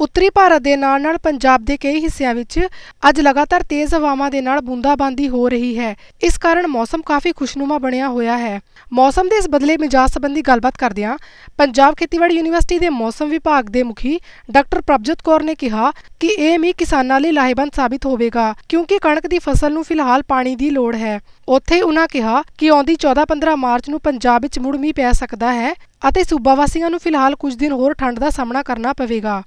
ਉੱਤਰੀ ਭਾਰਤ ਦੇ ਨਾਲ-ਨਾਲ ਪੰਜਾਬ ਦੇ ਕਈ ਹਿੱਸਿਆਂ ਵਿੱਚ ਅੱਜ ਲਗਾਤਾਰ ਤੇਜ਼ ਹਵਾਵਾਂ ਦੇ ਨਾਲ ਬੂੰਦਾਬਾਂਦੀ ਹੋ ਰਹੀ ਹੈ। ਇਸ ਕਾਰਨ ਮੌਸਮ ਕਾਫੀ ਖੁਸ਼ਨੁਮਾ ਬਣਿਆ ਹੋਇਆ ਹੈ। ਮੌਸਮ ਦੇ ਇਸ ਬਦਲੇ ਮਿਜਾਜ ਸੰਬੰਧੀ ਗੱਲਬਾਤ ਕਰਦਿਆਂ ਪੰਜਾਬ ਖੇਤੀਬਾੜੀ ਯੂਨੀਵਰਸਿਟੀ ਦੇ ਮੌਸਮ ਵਿਭਾਗ ਦੇ ਮੁਖੀ ਡਾਕਟਰ ਪ੍ਰਭਜੋਤ ਕੌਰ ਨੇ ਕਿਹਾ ਕਿ ਇਹ ਮੀਂਹ ਕਿਸਾਨਾਂ ਲਈ ਲਾਹੇਵੰਦ ਸਾਬਿਤ ਹੋਵੇਗਾ, ਕਿਉਂਕਿ ਕਣਕ ਦੀ ਫਸਲ ਨੂੰ ਫਿਲਹਾਲ ਪਾਣੀ ਦੀ ਲੋੜ ਹੈ। ਉੱਥੇ ਹੀ ਉਨ੍ਹਾਂ ਕਿਹਾ ਕਿ ਆਉਂਦੀ 14-15 ਮਾਰਚ ਨੂੰ ਪੰਜਾਬ ਵਿੱਚ ਮੁੜ ਮੀਂਹ ਪੈ ਸਕਦਾ ਹੈ ਅਤੇ ਸੂਬਾ ਵਾਸੀਆਂ ਨੂੰ ਫਿਲਹਾਲ ਕੁਝ ਦਿਨ ਹੋਰ ਠੰਡ ਦਾ ਸਾਹਮਣਾ ਕਰਨਾ ਪਵੇਗਾ।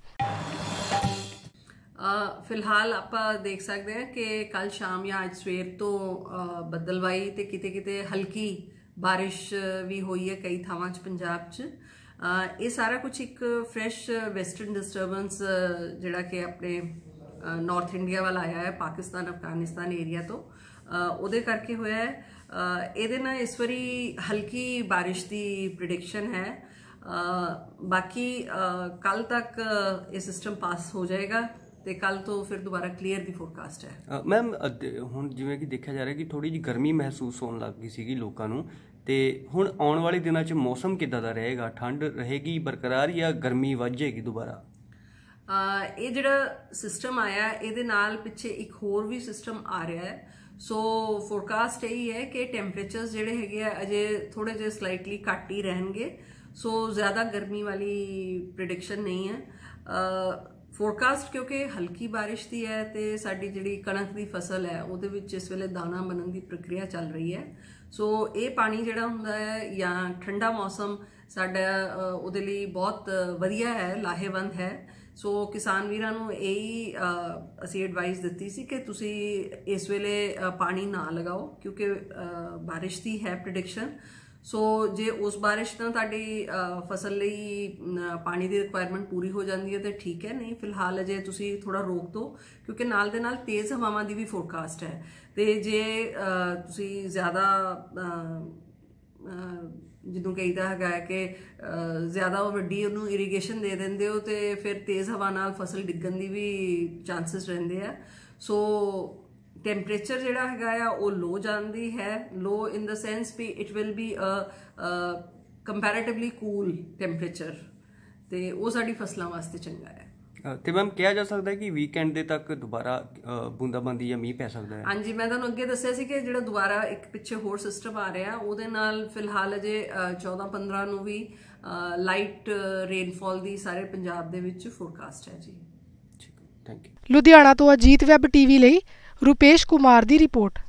ਫਿਲਹਾਲ ਆਪਾਂ ਦੇਖ ਸਕਦੇ ਹਾਂ ਕਿ ਕੱਲ ਸ਼ਾਮ ਜਾਂ ਅੱਜ ਸਵੇਰ ਤੋਂ ਅ, ਬੱਦਲਵਾਈ ਤੇ ਕਿਤੇ ਕਿਤੇ ਹਲਕੀ ਬਾਰਿਸ਼ ਵੀ ਹੋਈ ਹੈ ਕਈ ਥਾਵਾਂ 'ਚ ਪੰਜਾਬ 'ਚ। ਇਹ ਸਾਰਾ ਕੁਝ ਇੱਕ ਫਰੈਸ਼ ਵੈਸਟਰਨ ਡਿਸਟਰਬੈਂਸ ਜਿਹੜਾ ਕਿ ਆਪਣੇ ਨਾਰਥ ਇੰਡੀਆ ਵੱਲ ਆਇਆ ਹੈ ਪਾਕਿਸਤਾਨ ਅਫਗਾਨਿਸਤਾਨ ਏਰੀਆ ਤੋਂ। ਉਹਦੇ ਕਰਕੇ ਹੋਇਆ ਹੈ। ਇਹਦੇ ਨਾਲ ਇਸ ਵਾਰੀ ਹਲਕੀ ਬਾਰਿਸ਼ ਦੀ ਪ੍ਰਿਡਿਕਸ਼ਨ ਹੈ। ਬਾਕੀ ਕੱਲ ਤੱਕ ਇਹ ਸਿਸਟਮ ਪਾਸ ਹੋ ਜਾਏਗਾ। ਤੇ ਕੱਲ ਤੋਂ ਫਿਰ ਦੁਬਾਰਾ ਕਲੀਅਰ ਦੀ ਫੋਰਕਾਸਟ ਹੈ। ਮੈਮ ਹੁਣ ਜਿਵੇਂ ਕਿ ਦੇਖਿਆ ਜਾ ਰਿਹਾ ਕਿ ਥੋੜੀ ਜਿਹੀ ਗਰਮੀ ਮਹਿਸੂਸ ਹੋਣ ਲੱਗ ਗਈ ਸੀਗੀ ਲੋਕਾਂ ਨੂੰ ਤੇ ਹੁਣ ਆਉਣ ਵਾਲੇ ਦਿਨਾਂ 'ਚ ਮੌਸਮ ਕਿੱਦਾਂ ਦਾ ਰਹੇਗਾ? ਠੰਡ ਰਹੇਗੀ ਬਰਕਰਾਰ ਜਾਂ ਗਰਮੀ ਵੱਧ ਜਾਏਗੀ ਦੁਬਾਰਾ? ਇਹ ਜਿਹੜਾ ਸਿਸਟਮ ਆਇਆ ਇਹਦੇ ਨਾਲ ਪਿੱਛੇ ਇੱਕ ਹੋਰ ਵੀ ਸਿਸਟਮ ਆ ਰਿਹਾ ਹੈ। ਸੋ ਫੋਰਕਾਸਟ ਇਹ ਹੈ ਕਿ ਟੈਂਪਰੇਚਰਸ ਜਿਹੜੇ ਹੈਗੇ ਆ ਅਜੇ ਥੋੜੇ ਜਿਹੇ ਸਲਾਈਟਲੀ ਘੱਟ ਹੀ ਰਹਿਣਗੇ। ਸੋ ਜ਼ਿਆਦਾ ਗਰਮੀ ਵਾਲੀ ਪ੍ਰਿਡਿਕਸ਼ਨ ਨਹੀਂ ਹੈ। ਫੋਰਕਾਸਟ ਕਿਉਂਕਿ ਹਲਕੀ ਬਾਰਿਸ਼ ਦੀ ਹੈ ਤੇ ਸਾਡੀ ਜਿਹੜੀ ਕਣਕ ਦੀ ਫਸਲ ਹੈ ਉਹਦੇ ਵਿੱਚ ਇਸ ਵੇਲੇ ਦਾਣਾ ਬਣਨ ਦੀ ਪ੍ਰਕਿਰਿਆ ਚੱਲ ਰਹੀ ਹੈ। ਸੋ ਇਹ ਪਾਣੀ ਜਿਹੜਾ ਹੁੰਦਾ ਹੈ ਜਾਂ ਠੰਡਾ ਮੌਸਮ ਸਾਡਾ ਉਹਦੇ ਲਈ ਬਹੁਤ ਵਧੀਆ ਹੈ ਲਾਹੇਵੰਦ ਹੈ। ਸੋ ਕਿਸਾਨ ਵੀਰਾਂ ਨੂੰ ਇਹੀ ਅਸੀਂ ਐਡਵਾਈਸ ਦਿੱਤੀ ਸੀ ਕਿ ਤੁਸੀਂ ਇਸ ਵੇਲੇ ਪਾਣੀ ਨਾ ਲਗਾਓ ਕਿਉਂਕਿ ਅ, ਬਾਰਿਸ਼ ਦੀ ਹੈ ਪ੍ਰੈਡਿਕਸ਼ਨ ਸੋ ਜੇ ਉਸ ਬਾਰਿਸ਼ ਤਾਂ ਤੁਹਾਡੀ ਫਸਲ ਲਈ ਪਾਣੀ ਦੀ ਰਿਕੁਆਇਰਮੈਂਟ ਪੂਰੀ ਹੋ ਜਾਂਦੀ ਹੈ, ਤੇ ਠੀਕ ਹੈ, ਨਹੀਂ, ਫਿਲਹਾਲ ਅਜੇ ਤੁਸੀਂ ਥੋੜਾ ਰੋਕ ਦਿਓ, ਕਿਉਂਕਿ ਨਾਲ ਦੇ ਨਾਲ ਤੇਜ਼ ਹਵਾਵਾਂ ਦੀ ਵੀ ਫੋਰਕਾਸਟ ਹੈ। ਤੇ ਜੇ ਤੁਸੀਂ ਜ਼ਿਆਦਾ ਜਦੋਂ ਕਹੀਦਾ ਹੈਗਾ ਕਿ ਜ਼ਿਆਦਾ ਉਹ ਵੱਡੀ ਉਹਨੂੰ ਇਰੀਗੇਸ਼ਨ ਦੇ ਦਿੰਦੇ ਹੋ, ਤੇ ਫਿਰ ਤੇਜ਼ ਹਵਾ ਨਾਲ ਫਸਲ ਡਿੱਗਣ ਦੀ ਵੀ ਚਾਂਸਸ ਰਹਿੰਦੇ ਆ। ਸੋ ਟੈਂਪਰੇਚਰ ਜਿਹੜਾ ਹੈਗਾ ਆ ਉਹ ਲੋ ਜਾਂਦੀ ਹੈ। Low in the sense we it will be a comparatively cool temperature ਤੇ ਉਹ ਸਾਡੀ ਫਸਲਾਂ ਵਾਸਤੇ ਚੰਗਾ ਹੈ। ਤੇ ਮੈਮ ਕਿਹਾ ਜਾ ਸਕਦਾ ਹੈ ਕਿ ਵੀਕਐਂਡ ਦੇ ਤੱਕ ਦੁਬਾਰਾ ਬੂੰਦਾਬਾਂਦੀ ਜਾਂ ਮੀਂਹ ਪੈ ਸਕਦਾ ਹੈ? ਹਾਂਜੀ ਮੈਂ ਤੁਹਾਨੂੰ ਅੱਗੇ ਦੱਸਿਆ ਸੀ ਕਿ ਜਿਹੜਾ ਦੁਬਾਰਾ ਇੱਕ ਪਿੱਛੇ ਹੋਰ ਸਿਸਟਮ ਆ ਰਿਹਾ ਉਹਦੇ ਨਾਲ ਫਿਲਹਾਲ ਅਜੇ 14-15 ਨੂੰ ਵੀ ਲਾਈਟ ਰੇਨਫਾਲ ਦੀ ਸਾਰੇ ਪੰਜਾਬ ਦੇ ਵਿੱਚ ਫੋਰਕਾਸਟ ਹੈ ਜੀ। ਠੀਕ ਥੈਂਕ ਯੂ ਲੁਧਿਆਣਾ ਤੋਂ ਅਜੀਤ ਵੈਬ ਟੀਵੀ ਲਈ ਰੂਪੇਸ਼ ਕੁਮਾਰ ਦੀ ਰਿਪੋਰਟ